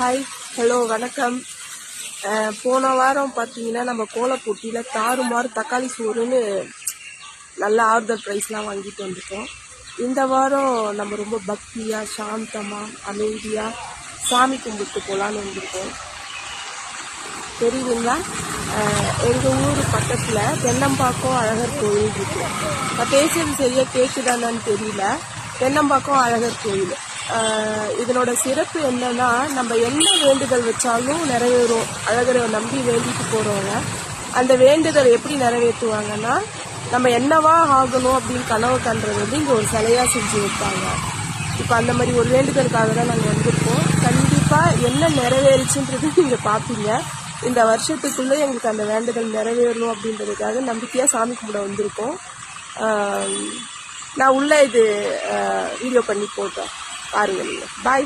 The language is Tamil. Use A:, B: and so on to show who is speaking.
A: ஹாய் ஹலோ வணக்கம். போன வாரம் பார்த்தீங்கன்னா நம்ம கோலப்போட்டியில் தாறுமாறு தக்காளி சோறுன்னு நல்ல ஆர்டர் ப்ரைஸ்லாம் வாங்கிட்டு வந்துட்டோம். இந்த வாரம் நம்ம ரொம்ப பக்தியாக சாந்தமாக அமைதியாக சாமி கும்பிட்டு போகலான்னு வந்திருக்கோம். தெரியுதுங்களா? எங்கள் ஊர் பக்கத்தில் தென்னம்பாக்கம் அழகர் கோயில் இருக்கு. நான் பேசுறது சரியாக கேட்குதானான்னு தெரியல. தென்னம்பாக்கம் அழகர் கோயில். இதனோட சிறப்பு என்னன்னா நம்ம என்ன வேண்டுதல் வச்சாலும் நிறைவேறும். அழகரை நம்பி வேண்டிட்டு போகிறவங்க அந்த வேண்டுதல் எப்படி நிறைவேற்றுவாங்கன்னா நம்ம என்னவா ஆகணும் அப்படின்னு கனவு கண்டுறது வந்து இங்கே ஒரு சிலையாக செஞ்சு வைப்பாங்க. இப்போ அந்த மாதிரி ஒரு வேண்டுதலுக்காக தான் நாங்கள் வந்திருக்கோம். கண்டிப்பாக என்ன நிறைவேறுச்சுன்றது நீங்கள் பார்ப்பீங்க இந்த வருஷத்துக்குள்ளே எங்களுக்கு அந்த வேண்டுதல் நிறைவேறணும் அப்படின்றதுக்காக நம்பிக்கையாக சாமி கும்பிட வந்திருக்கோம். நான் உள்ளே இது வீடியோ பண்ணி போட்டேன் आ बाय